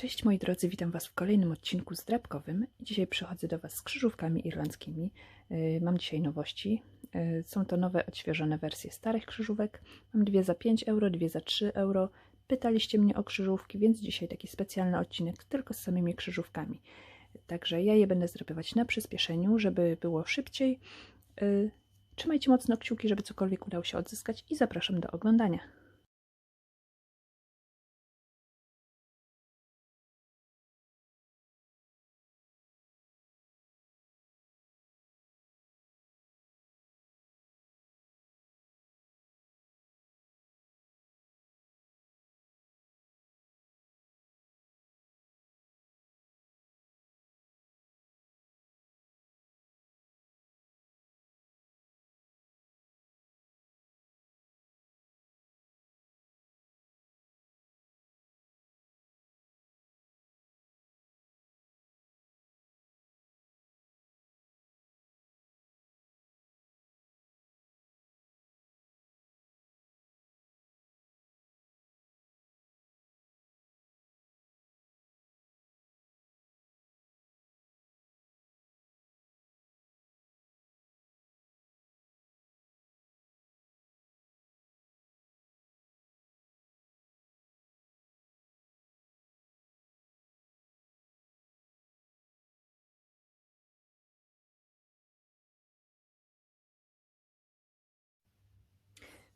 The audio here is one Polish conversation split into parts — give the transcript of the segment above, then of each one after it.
Cześć moi drodzy, witam Was w kolejnym odcinku zdrabkowym. Dzisiaj przychodzę do Was z krzyżówkami irlandzkimi. Yy, Mam dzisiaj nowości. Yy, Są to nowe, odświeżone wersje starych krzyżówek. Mam dwie za 5 euro, dwie za 3 euro. Pytaliście mnie o krzyżówki, więc dzisiaj taki specjalny odcinek tylko z samymi krzyżówkami. Także ja je będę zdrapywać na przyspieszeniu, żeby było szybciej. Yy, Trzymajcie mocno kciuki, żeby cokolwiek udało się odzyskać i zapraszam do oglądania.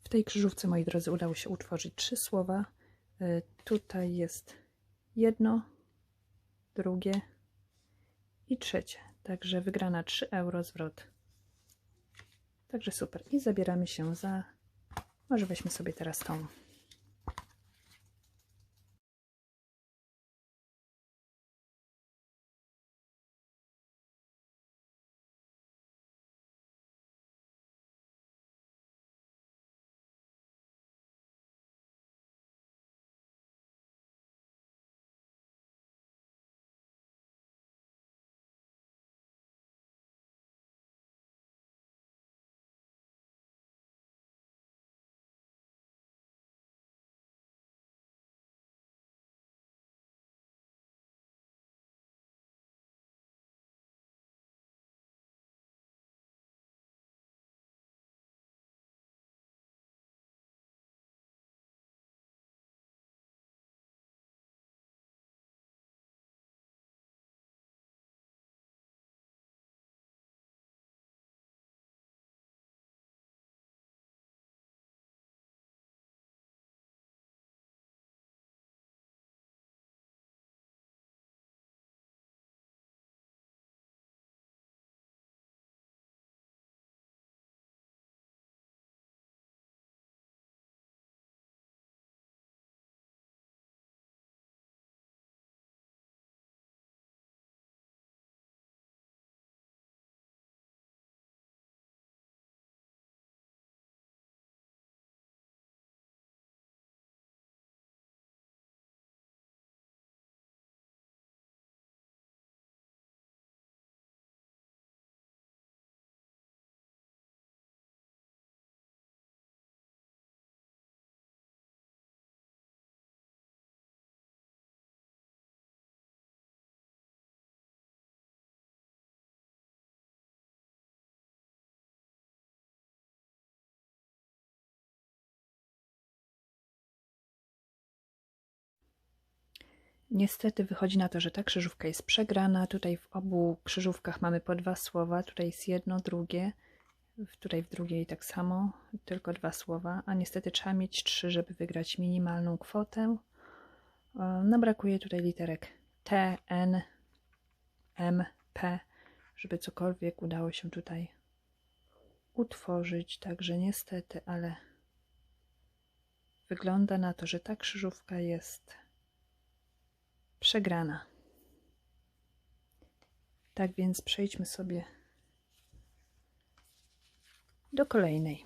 W tej krzyżówce, moi drodzy, udało się utworzyć trzy słowa. Y, Tutaj jest jedno, drugie i trzecie. Także wygrana 3 euro zwrot. Także super. I zabieramy się za. Może weźmy sobie teraz tą. Niestety wychodzi na to, że ta krzyżówka jest przegrana. Tutaj w obu krzyżówkach mamy po dwa słowa. Tutaj jest jedno, drugie. Tutaj w drugiej tak samo, tylko dwa słowa. A niestety trzeba mieć trzy, żeby wygrać minimalną kwotę. No brakuje tutaj literek T, N, M, P, żeby cokolwiek udało się tutaj utworzyć. Także niestety, ale wygląda na to, że ta krzyżówka jest przegrana. Tak więc przejdźmy sobie do kolejnej.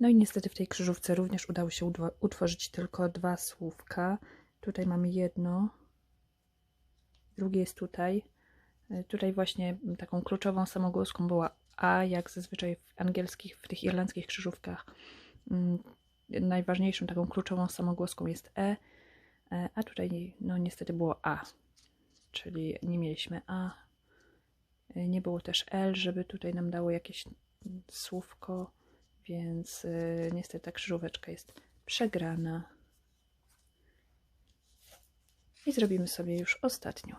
No i niestety w tej krzyżówce również udało się utworzyć tylko dwa słówka. Tutaj mamy jedno, drugie jest tutaj. Y, Tutaj właśnie taką kluczową samogłoską była A, jak zazwyczaj w angielskich, w tych irlandzkich krzyżówkach. Mm, Najważniejszą taką kluczową samogłoską jest E, e, a tutaj no niestety było A, czyli nie mieliśmy A. Y, Nie było też L, żeby tutaj nam dało jakieś słówko, więc y, niestety ta krzyżóweczka jest przegrana. I zrobimy sobie już ostatnią.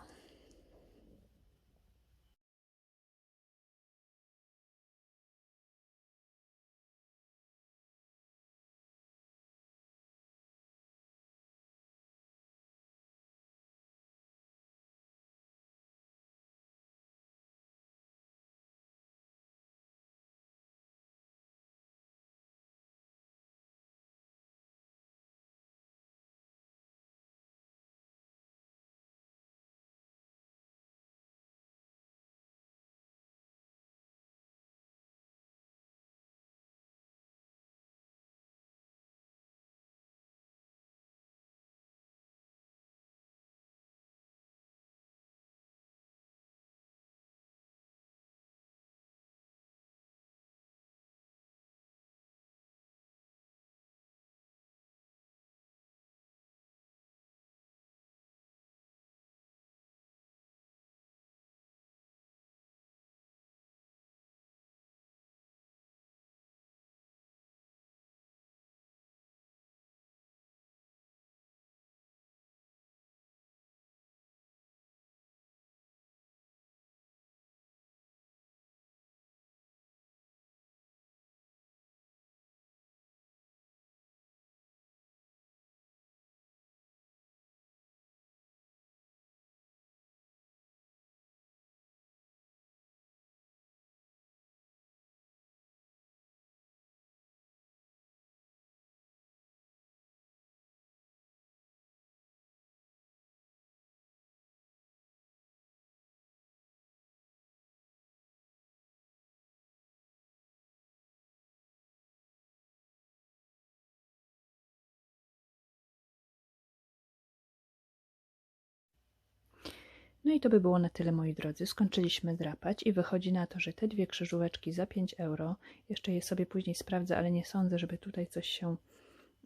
No i to by było na tyle, moi drodzy. Skończyliśmy drapać i wychodzi na to, że te dwie krzyżóweczki za 5 euro, jeszcze je sobie później sprawdzę, ale nie sądzę, żeby tutaj coś się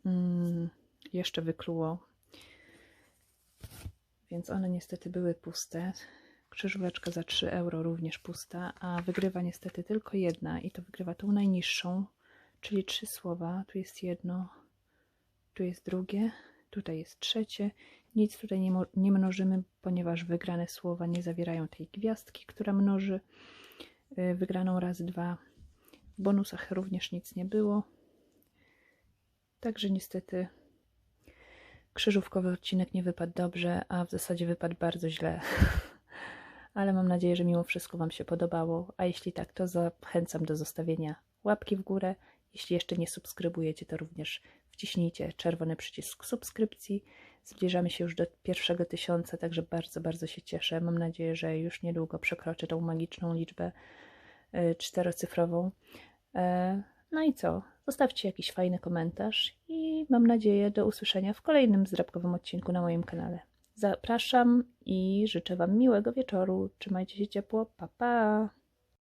mm, jeszcze wykluło. Więc one niestety były puste. Krzyżóweczka za 3 euro również pusta, a wygrywa niestety tylko jedna i to wygrywa tą najniższą, czyli trzy słowa. Tu jest jedno, tu jest drugie, tutaj jest trzecie. Nic tutaj nie, nie mnożymy, ponieważ wygrane słowa nie zawierają tej gwiazdki, która mnoży y, wygraną razy dwa. W bonusach również nic nie było. Także niestety krzyżówkowy odcinek nie wypadł dobrze, a w zasadzie wypadł bardzo źle. Ale mam nadzieję, że mimo wszystko Wam się podobało. A jeśli tak, to zachęcam do zostawienia łapki w górę. Jeśli jeszcze nie subskrybujecie, to również wciśnijcie czerwony przycisk subskrypcji. Zbliżamy się już do pierwszego tysiąca, także bardzo, bardzo się cieszę. Mam nadzieję, że już niedługo przekroczę tą magiczną liczbę y, czterocyfrową. E, No i co? Zostawcie jakiś fajny komentarz i mam nadzieję do usłyszenia w kolejnym zdrabkowym odcinku na moim kanale. Zapraszam i życzę Wam miłego wieczoru. Trzymajcie się ciepło. Pa, pa!